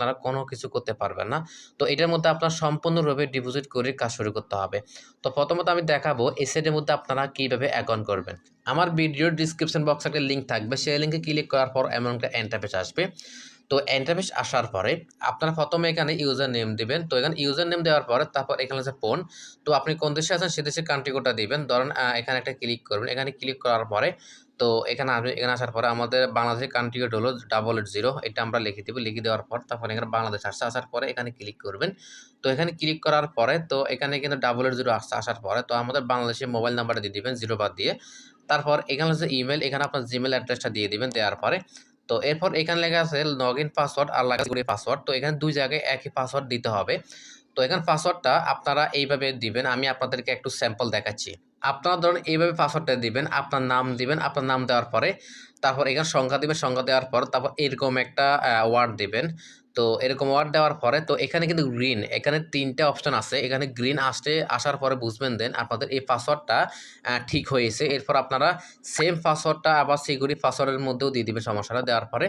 আপনারা কোনো কিছু করতে পারবেন না। তো এটার মধ্যে আপনার সম্পূর্ণরূপে ডিপোজিট করে কাজ শুরু করতে হবে। তো প্রথমত আমি দেখাবো এই সাইডের মধ্যে আপনারা কীভাবে অ্যাকাউন্ট করবেন। আমার ভিডিওর ডিসক্রিপশন বক্সে একটা লিঙ্ক থাকবে, সেই লিঙ্কে ক্লিক করার পর এমন একটা আসবে। তো এন্টারপেজ আসার পরে আপনারা প্রথমে এখানে ইউজার নেম দিবেন। তো এখানে ইউজার নেম দেওয়ার পরে তারপর এখানে আছে ফোন তো আপনি কোন দেশে আছেন, সে দেশে কান্ট্রি কোডটা দিবেন। ধরেন এখানে একটা ক্লিক করবেন। এখানে ক্লিক করার পরে তো এখানে আসবে, এখানে আসার পরে আমাদের বাংলাদেশের কান্ট্রি কোড হলো ডাবল এইট জিরো এটা আমরা লিখে দেবো, লিখে দেওয়ার পর তারপর এখানে বাংলাদেশ আসছে, আসার পরে এখানে ক্লিক করবেন। তো এখানে ক্লিক করার পরে, তো এখানে কিন্তু ডাবল এইট জিরো আসছে, আসার পরে, তো আমাদের বাংলাদেশের মোবাইল নাম্বারটা দিয়ে দিবেন জিরো বাদ দিয়ে। তারপর এখানে হচ্ছে ইমেল এখানে আপনার জিমেল অ্যাড্রেসটা দিয়ে দিবেন দেওয়ার পরে। তো এরপর এখানে লেখা আছে লগ ইন পাসওয়ার্ড আর লাগা পাসওয়ার্ড তো এখানে দুই জায়গায় একই পাসওয়ার্ড দিতে হবে। তো এখানে পাসওয়ার্ডটা আপনারা এইভাবে দিবেন, আমি আপনাদেরকে একটু স্যাম্পল দেখাচ্ছি। আপনারা ধরুন এইভাবে পাসওয়ার্ডটা দিবেন, আপনার নাম দিবেন, আপনার নাম দেওয়ার পরে তারপর এখানে সংখ্যা দিবেন, সংখ্যা দেওয়ার পর তারপর এরকম একটা ওয়ার্ড দিবেন। তো এরকম ওয়ার্ড দেওয়ার পরে তো এখানে কিন্তু গ্রিন এখানে তিনটা অপশন আছে। এখানে গ্রিন আসতে, আসার পরে বুঝবেন দেন আপনাদের এই পাসওয়ার্ডটা ঠিক হয়েছে। এরপর আপনারা সেম পাসওয়ার্ডটা আবার সিকিউরিটি পাসওয়ার্ডের মধ্যেও দিয়ে দিবেন সমস্যাটা দেওয়ার পরে।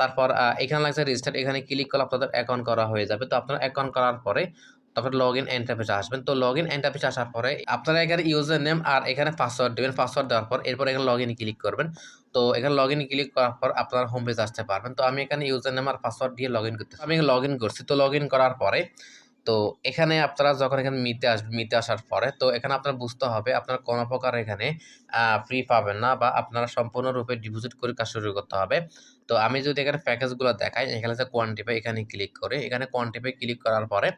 তারপর এখানে লাগছে রেজিস্টার এখানে ক্লিক করলে আপনাদের অ্যাকাউন্ট করা হয়ে যাবে। তো আপনারা অ্যাকাউন্ট করার পরে তারপর লগ ইন এন্টারপেজে আসবেন। তো লগ ইন এন্টারপেজে আসার পরে আপনারা এখানে ইউজার নেম আর এখানে পাসওয়ার্ড দেবেন। পাসওয়ার্ড দেওয়ার পর এরপর এখানে লগ ইন ক্লিক করবেন। তো এখানে লগ ইন ক্লিক করার পর আপনারা হোম পেজ আসতে পারবেন। তো আমি এখানে ইউজার নেম আর পাসওয়ার্ড দিয়ে লগ ইন করতে আমি লগ ইন করছি। তো লগ ইন করার পরে তো এখানে আপনারা যখন এখানে মিতে আসবেন মিতে আসার পরে তো এখানে আপনার বুঝতে হবে, আপনারা কোনো প্রকার এখানে ফ্রি পাবেন না বা আপনারা সম্পূর্ণরূপে ডিপোজিট করে কাজ শুরু করতে হবে। তো আমি যদি এখানে প্যাকেজগুলো দেখাই, এখানে যে কোয়ান্টিফাই এখানে ক্লিক করে, এখানে কোয়ান্টিফাই ক্লিক করার পরে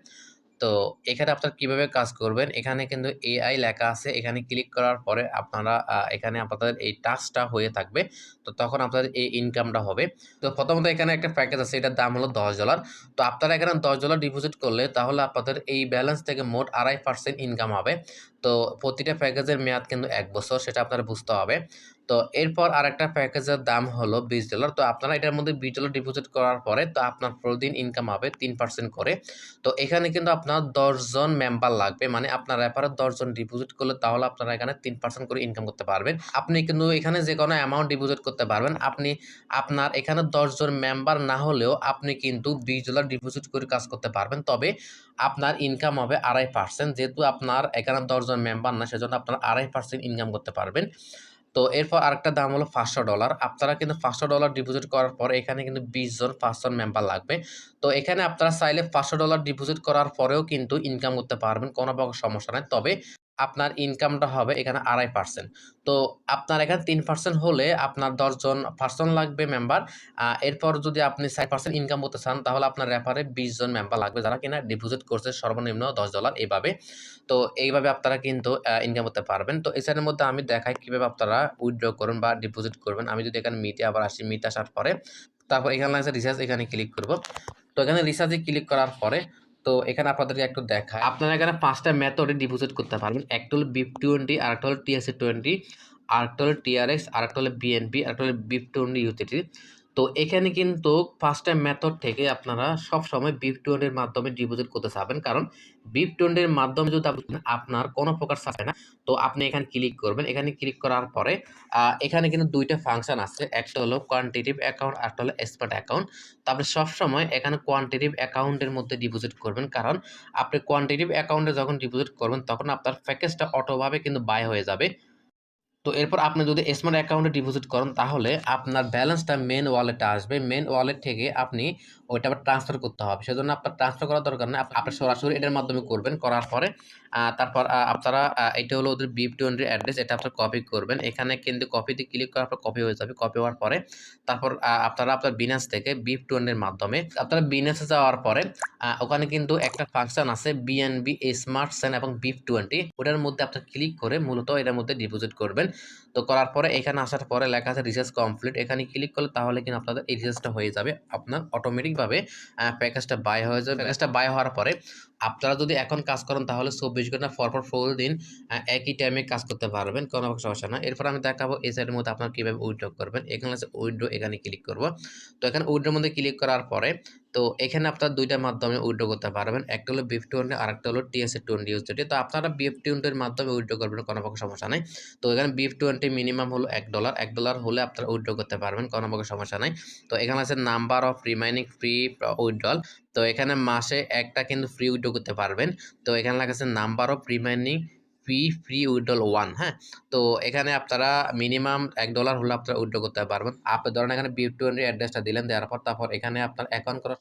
তো এখানে আপনার কীভাবে কাজ করবেন? এখানে কিন্তু এআই লেখা আছে। এখানে ক্লিক করার পরে আপনারা এখানে আপনাদের এই টাস্কটা হয়ে থাকবে। তো তখন আপনাদের এই ইনকামটা হবে। তো প্রথমত এখানে একটা প্যাকেজ আছে। এটার দাম হলো দশ ডলার তো আপনারা এখানে দশ ডলার ডিপোজিট করলে তাহলে আপনাদের এই ব্যালেন্স থেকে মোট আড়াই পার্সেন্ট ইনকাম হবে। তো প্রতিটা প্যাকেজের মেয়াদ কিন্তু এক বছর, সেটা আপনারা বুঝতে হবে। তো এরপর আরেকটা প্যাকেজের দাম হলো বিশ ডলার তো আপনারা এটার মধ্যে বিশ ডলার ডিপোজিট করার পরে তো আপনার প্রতিদিন ইনকাম হবে তিন পার্সেন্ট করে। তো এখানে কিন্তু আপনার দশজন মেম্বার লাগবে। মানে আপনার রেফারে দশজন ডিপোজিট করলে তাহলে আপনারা এখানে তিন পার্সেন্ট করে ইনকাম করতে পারবেন। আপনি কিন্তু এখানে যে কোনো অ্যামাউন্ট ডিপোজিট করতে পারবেন। আপনি আপনার এখানে দশজন মেম্বার না হলেও আপনি কিন্তু বিশ ডলার ডিপোজিট করে কাজ করতে পারবেন। তবে আপনার ইনকাম হবে আড়াই পার্সেন্ট যেহেতু আপনার এখানে দশজন মেম্বার না, সেজন্য আপনার আড়াই পার্সেন্ট ইনকাম করতে পারবেন। তো এরপর আরেকটা দাম হলো পাঁচশো ডলার। আপনারা কিন্তু পাঁচশো ডলার ডিপোজিট করার পর এখানে কিন্তু বিশ জন পাঁচজন মেম্বার লাগবে। তো এখানে আপনারা চাইলে পাঁচশো ডলার ডিপোজিট করার পরেও কিন্তু ইনকাম করতে পারবেন, কোনো সমস্যা নাই। তবে আপনার ইনকামটা হবে এখানে আড়াই পার্সেন্ট তো আপনার এখানে তিন পার্সেন্ট হলে আপনার দশজন পার্সন লাগবে মেম্বার এরপর যদি আপনি ষাট পার্সেন্ট ইনকাম করতে চান, তাহলে আপনার রেফারে বিশ জন মেম্বার লাগবে যারা কিনা ডিপোজিট করছে সর্বনিম্ন দশ ডলার এইভাবে তো এইভাবে আপনারা কিন্তু ইনকাম করতে পারবেন। তো এই সাইডের মধ্যে আমি দেখাই কীভাবে আপনারা উইথড্র করবেন বা ডিপোজিট করবেন। আমি যদি এখানে মিটে আবার আসি মিট আসার পরে, তারপর এখানে লাগছে রিচার্জ এখানে ক্লিক করব। তো এখানে রিচার্জে ক্লিক করার পরে তো এখানে আপনাদেরকে একটু দেখা আপনারা এখানে পাঁচটা মেথডে ডিপোজিট করতে পারবেন। একটা হলো বিপ টোয়েন্টি আর একটা হলো টিএসসি টোয়েন্টি আর একটা হলো টিআরএক্স আর একটা হলো বিএনপি আর একটা হলো বিপ টোয়েন্টি ইউটিটি তো এখানে কিন্তু ফার্স্ট টাইম মেথড থেকে আপনারা সব সময় বিপ টোয়েন্টির মাধ্যমে ডিপোজিট করতে চাবেন। কারণ বিপ টোয়েন্টির মাধ্যমে যদি আপনি আপনার কোনো প্রকার চাপে না। তো আপনি এখানে ক্লিক করবেন। এখানে ক্লিক করার পরে এখানে কিন্তু দুইটা ফাংশন আছে। একটা হলো কোয়ান্টিটিভ অ্যাকাউন্ট একটা হলো এক্সপার্ট অ্যাকাউন্ট তো আপনি সবসময় এখানে কোয়ান্টিটিভ অ্যাকাউন্টের মধ্যে ডিপোজিট করবেন। কারণ আপনি কোয়ান্টিটিভ অ্যাকাউন্টে যখন ডিপোজিট করবেন, তখন আপনার প্যাকেজটা অটোভাবে কিন্তু বাই হয়ে যাবে। তো এরপর আপনি যদি স্মার্ট অ্যাকাউন্টে ডিপোজিট করেন, তাহলে আপনার ব্যালেন্সটা মেন ওয়ালেটে আসবে। মেন ওয়ালেট থেকে আপনি ওইটা আবার ট্রান্সফার করতে হবে। সেজন্য আপনার ট্রান্সফার করার দরকার না আপনি সরাসরি এটার মাধ্যমে করবেন। করার পরে তারপর আপনারা এটা হলো ওদের বিপ টোয়েন্টির অ্যাড্রেস এটা আপনার কপি করবেন। এখানে কিন্তু কপিতে ক্লিক করার পর কপি হয়ে যাবে। কপি হওয়ার পরে, তারপর আপনারা আপনার বিনাস থেকে বিপ টোয়েন্টির মাধ্যমে, আপনারা বিনাসে যাওয়ার পরে ওখানে কিন্তু একটা ফাংশন আছে বিএনবি স্মার্ট সেন এবং বিপ টোয়েন্টি ওটার মধ্যে আপনার ক্লিক করে মূলত এটার মধ্যে ডিপোজিট করবেন। তো করার পরে, এখানে আসার পরে লেখা আছে রিচার্জ কমপ্লিট এখানে ক্লিক করলে তাহলে কিন্তু আপনাদের এই রিচার্জটা হয়ে যাবে। আপনার অটোমেটিকভাবে প্যাকেজটা বাই হয়ে যাবে। প্যাকেজটা বাই হওয়ার পরে, আপনারা যদি এখন কাজ করেন তাহলে চব্বিশ ঘণ্টা পর পর দিন একই টাইমে কাজ করতে পারবেন, কোনো সমস্যা না এরপর আমি দেখাবো এই সাইডের মধ্যে আপনার কীভাবে উইড্রো করবেন। এখানে আছে উইড্রো এখানে ক্লিক করব। তো এখানে উইড্রোর মধ্যে ক্লিক করার পরে তো এখানে আপনারা দুইটার মাধ্যমে উইথড্র করতে পারবেন। একটা হলো বিফ টোয়েন্টি আর একটা হলো টিএসএ টোয়েন্টি ইউজিটি তো আপনারা বিফ টোয়েন্টির মাধ্যমে উইড্রো করবেন, কোনো প্রকার সমস্যা নেই। তো এখানে বিফ টোয়েন্টি মিনিমাম হলো এক ডলার এক ডলার হলে আপনারা উইড্রো করতে পারবেন, কোনো প্রকার সমস্যা নেই। তো এখানে আছে number of remaining free withdrawal তো এখানে মাসে একটা কিন্তু ফ্রি উইথড্র করতে পারবেন। তো এখানে লেখা number of remaining free free withdrawal one হ্যাঁ? তো এখানে আপনারা মিনিমাম এক ডলার হলে আপনারা উইথড্র করতে পারবেন। আপনি ধরেন এখানে বিফ টোয়েন্টি অ্যাড্রেসটা দিলেন, দেওয়ার পর তারপর এখানে আপনার অ্যাকাউন্ট করার